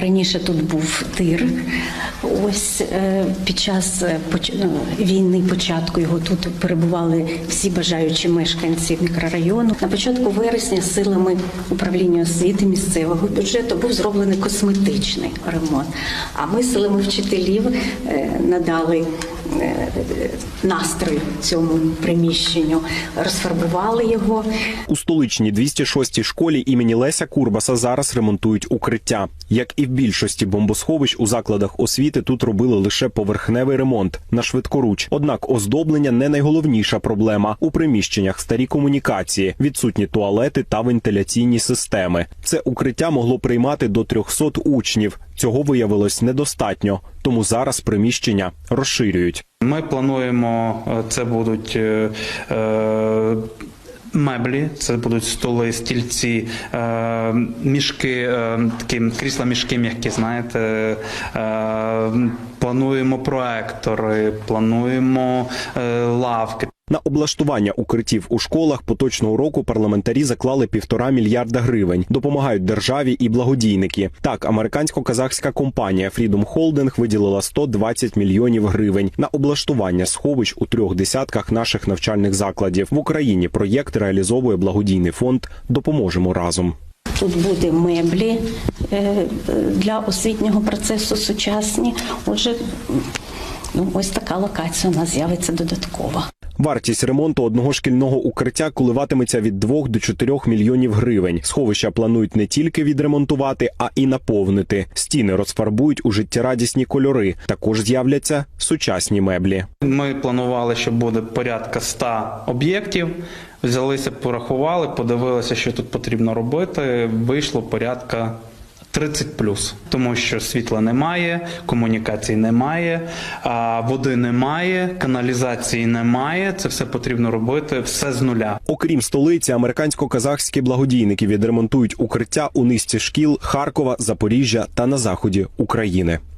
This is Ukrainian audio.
Раніше тут був тир. Ось е, під час е, ну, війни початку його тут перебували всі бажаючі мешканці мікрорайону. На початку вересня силами управління освіти місцевого бюджету був зроблений косметичний ремонт. А ми силами вчителів е, надали е, настрою цьому приміщенню, розфарбували його. У столичній 206-й школі імені Леся Курбаса зараз ремонтують укриття. Як і в більшості бомбосховищ у закладах освіти тут робили лише поверхневий ремонт на швидкоруч. Однак оздоблення не найголовніша проблема. У приміщеннях старі комунікації, відсутні туалети та вентиляційні системи. Це укриття могло приймати до 300 учнів. Цього виявилось недостатньо, тому зараз приміщення розширюють. Ми плануємо, е, це будуть е, е, меблі, це будуть столи, стільці, е, мішки, е, такі крісла мішки м'які, знаєте. Плануємо проектори, плануємо лавки. На облаштування укриттів у школах поточного року парламентарі заклали півтора мільярда гривень. Допомагають державі і благодійники. Так, американсько-казахська компанія Freedom Holding виділила 120 мільйонів гривень на облаштування сховищ у трьох десятках наших навчальних закладів. В Україні проєкт реалізовує благодійний фонд Допоможемо разом. Тут буде меблі е, для освітнього процесу сучасні. Отже, ну, ось така локація у нас з'явиться додаткова. Вартість ремонту одного шкільного укриття коливатиметься від 2 до 4 мільйонів гривень. Сховища планують не тільки відремонтувати, а і наповнити. Стіни розфарбують у життєрадісні кольори. Також з'являться сучасні меблі. Ми планували, що буде порядка 100 об'єктів. Взялися, порахували, подивилися, що тут потрібно робити. Вийшло порядка 30 плюс, тому що світла немає, комунікацій немає, води немає, каналізації немає. Це все потрібно робити все з нуля. Окрім столиці, американсько-казахські благодійники відремонтують укриття у низці шкіл Харкова, Запоріжжя та на заході України.